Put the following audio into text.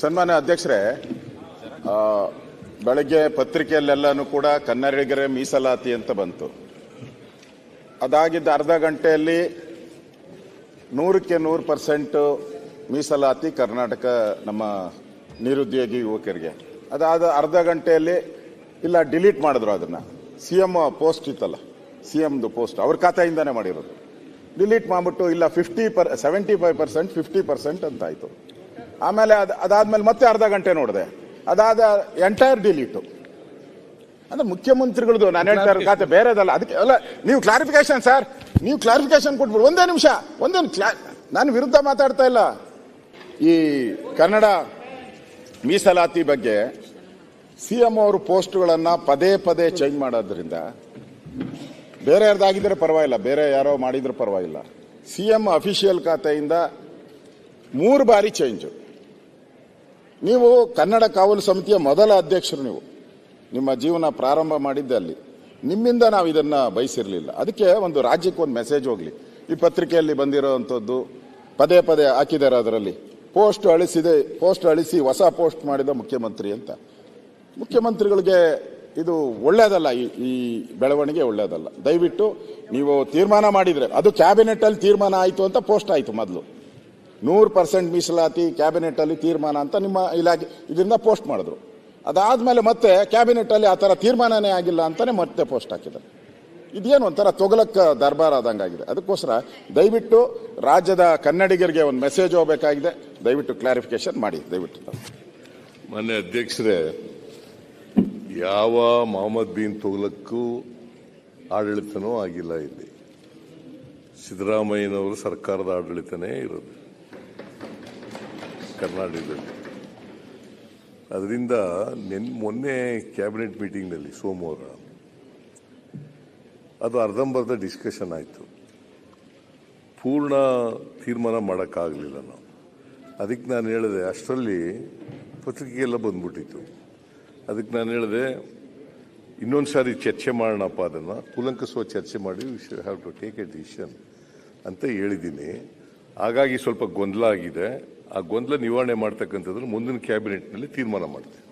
ಸನ್ಮಾನ್ಯ ಅಧ್ಯಕ್ಷರೇ ಬೆಳಗ್ಗೆ ಪತ್ರಿಕೆಯಲ್ಲೆಲ್ಲನೂ ಕೂಡ ಕನ್ನಡಿಗರೇ ಮೀಸಲಾತಿ ಅಂತ ಬಂತು. ಅದಾಗಿದ್ದ ಅರ್ಧ ಗಂಟೆಯಲ್ಲಿ ನೂರಕ್ಕೆ ನೂರು ಪರ್ಸೆಂಟ್ ಮೀಸಲಾತಿ ಕರ್ನಾಟಕ ನಮ್ಮ ನಿರುದ್ಯೋಗಿ ಯುವಕರಿಗೆ. ಅದಾದ ಅರ್ಧ ಗಂಟೆಯಲ್ಲಿ ಇಲ್ಲ, ಡಿಲೀಟ್ ಮಾಡಿದ್ರು ಅದನ್ನು. ಸಿ ಎಂ ಪೋಸ್ಟ್ ಇತ್ತಲ್ಲ, ಸಿ ಎಮ್ದು ಪೋಸ್ಟ್, ಅವ್ರ ಖಾತೆಯಿಂದನೇ ಮಾಡಿರೋದು. ಡಿಲೀಟ್ ಮಾಡಿಬಿಟ್ಟು, ಇಲ್ಲ, fifty per, seventy five percent, fifty percent ಅಂತ ಆಯ್ತು ಆಮೇಲೆ ಅದು ಅದಾದ್ಮೇಲೆ ಮತ್ತೆ ಅರ್ಧ ಗಂಟೆ ನೋಡಿದೆ. ಅದಾದ ಎಂಟೈರ್ ಡಿಲೀಟು ಅಂದ್ರೆ ಮುಖ್ಯಮಂತ್ರಿಗಳದು ನಾನು ಹೇಳ್ತಾ ಇರೋ ಖಾತೆ ಬೇರೆದಲ್ಲ. ಅದಕ್ಕೆ ಅಲ್ಲ ನೀವು ಕ್ಲಾರಿಫಿಕೇಶನ್ ಸರ್ ನೀವು ಕ್ಲಾರಿಫಿಕೇಶನ್ ಕೊಟ್ಬಿಡು ಒಂದೇ ನಿಮಿಷ ಒಂದೇ ಕ್ಲಾ ನಾನು ವಿರುದ್ಧ ಮಾತಾಡ್ತಾ ಇಲ್ಲ. ಈ ಕನ್ನಡ ಮೀಸಲಾತಿ ಬಗ್ಗೆ ಸಿ ಎಂ ಅವರು ಪೋಸ್ಟ್ಗಳನ್ನು ಪದೇ ಪದೇ ಚೇಂಜ್ ಮಾಡೋದ್ರಿಂದ ಬೇರೆ ಯಾರ್ದಾಗಿದ್ರೆ ಪರವಾಗಿಲ್ಲ. ಬೇರೆ ಯಾರೋ ಮಾಡಿದ್ರೆ ಪರವಾಗಿಲ್ಲ. ಸಿ ಎಂ ಅಫಿಷಿಯಲ್ ಖಾತೆಯಿಂದ ಮೂರು ಬಾರಿ ಚೇಂಜು ನೀವು ಕನ್ನಡ ಕಾವಲು ಸಮಿತಿಯ ಮೊದಲ ಅಧ್ಯಕ್ಷರು ನೀವು. ನಿಮ್ಮ ಜೀವನ ಪ್ರಾರಂಭ ಮಾಡಿದ್ದೆ ಅಲ್ಲಿ. ನಿಮ್ಮಿಂದ ನಾವು ಇದನ್ನ ಬಯಸಿರಲಿಲ್ಲ. ಅದಕ್ಕೆ ಒಂದು ರಾಜ್ಯಕ್ಕೆ ಒಂದು ಮೆಸೇಜ್ ಹೋಗ್ಲಿ. ಈ ಪತ್ರಿಕೆಯಲ್ಲಿ ಬಂದಿರೋವಂಥದ್ದು, ಪದೇ ಪದೇ ಹಾಕಿದ್ದಾರೆ ಅದರಲ್ಲಿ. ಪೋಸ್ಟ್ ಅಳಿಸಿದೆ ಪೋಸ್ಟ್ ಅಳಿಸಿ ಹೊಸ ಪೋಸ್ಟ್ ಮಾಡಿದ ಮುಖ್ಯಮಂತ್ರಿ ಅಂತ. ಮುಖ್ಯಮಂತ್ರಿಗಳಿಗೆ ಇದು ಒಳ್ಳೇದಲ್ಲ, ಈ ಈ ಬೆಳವಣಿಗೆ ಒಳ್ಳೇದಲ್ಲ. ದಯವಿಟ್ಟು ನೀವು ತೀರ್ಮಾನ ಮಾಡಿದ್ರೆ, ಅದು ಕ್ಯಾಬಿನೆಟ್ ಅಲ್ಲಿ ತೀರ್ಮಾನ ಆಯಿತು ಅಂತ ಪೋಸ್ಟ್ ಆಯಿತು ಮೊದಲು. ನೂರು ಪರ್ಸೆಂಟ್ ಮೀಸಲಾತಿ ಕ್ಯಾಬಿನೆಟ್ ಅಲ್ಲಿ ತೀರ್ಮಾನ ಅಂತ ನಿಮ್ಮ ಇಲಾಖೆ ಇದರಿಂದ ಪೋಸ್ಟ್ ಮಾಡಿದ್ರು. ಅದಾದಮೇಲೆ ಮತ್ತೆ ಕ್ಯಾಬಿನೆಟ್ ಅಲ್ಲಿ ಆ ಥರ ತೀರ್ಮಾನನೇ ಆಗಿಲ್ಲ ಅಂತಾನೆ ಮತ್ತೆ ಪೋಸ್ಟ್ ಹಾಕಿದ್ದಾರೆ. ಇದೇನು ಒಂಥರ ತೊಗಲಕ್ಕ ದರ್ಬಾರ್ ಆದಂಗಾಗಿದೆ ಅದಕ್ಕೋಸ್ಕರ ದಯವಿಟ್ಟು ರಾಜ್ಯದ ಕನ್ನಡಿಗರಿಗೆ ಒಂದು ಮೆಸೇಜ್ ಹೋಗಬೇಕಾಗಿದೆ. ದಯವಿಟ್ಟು ಕ್ಲಾರಿಫಿಕೇಶನ್ ಮಾಡಿ, ದಯವಿಟ್ಟು. ಮಾನ್ಯ ಅಧ್ಯಕ್ಷರೇ, ಯಾವ ಮೊಹಮ್ಮದ್ ಬಿನ್ ತುಗ್ಲಕ್ಕೂ ಆಡಳಿತನೂ ಆಗಿಲ್ಲ ಇಲ್ಲಿ. ಸಿದ್ದರಾಮಯ್ಯನವರು ಸರ್ಕಾರದ ಆಡಳಿತನೇ ಇರೋದು. ಕರ್ನಾಟಕದಲ್ಲಿ. ಅದರಿಂದ ನೆನ್, ಮೊನ್ನೆ ಕ್ಯಾಬಿನೆಟ್ ಮೀಟಿಂಗ್ನಲ್ಲಿ ಸೋಮವಾರ ಅದು ಅರ್ಧಂಬರ್ಧ ಡಿಸ್ಕಷನ್ ಆಯಿತು. ಪೂರ್ಣ ತೀರ್ಮಾನ ಮಾಡೋಕ್ಕಾಗಲಿಲ್ಲ ನಾವು. ಅದಕ್ಕೆ ನಾನು ಹೇಳಿದೆ, ಅಷ್ಟರಲ್ಲಿ ಪತ್ರಿಕೆಗೆಲ್ಲ ಬಂದ್ಬಿಟ್ಟಿತ್ತು. ಅದಕ್ಕೆ ನಾನು ಹೇಳಿದೆ, ಇನ್ನೊಂದು ಸಾರಿ ಚರ್ಚೆ ಮಾಡೋಣಪ್ಪ ಅದನ್ನು. ಕೂಲಂಕಷವಾಗಿ ಚರ್ಚೆ ಮಾಡಿ we should have to take a decision ಅಂತ ಹೇಳಿದ್ದೀನಿ. ಹಾಗಾಗಿ ಸ್ವಲ್ಪ ಗೊಂದಲ ಆಗಿದೆ. ಆ ಗೊಂದಲ ನಿವಾರಣೆ ಮಾಡ್ತಕ್ಕಂಥದ್ದನ್ನು ಮುಂದಿನ ಕ್ಯಾಬಿನೆಟ್ನಲ್ಲಿ ತೀರ್ಮಾನ ಮಾಡ್ತೀನಿ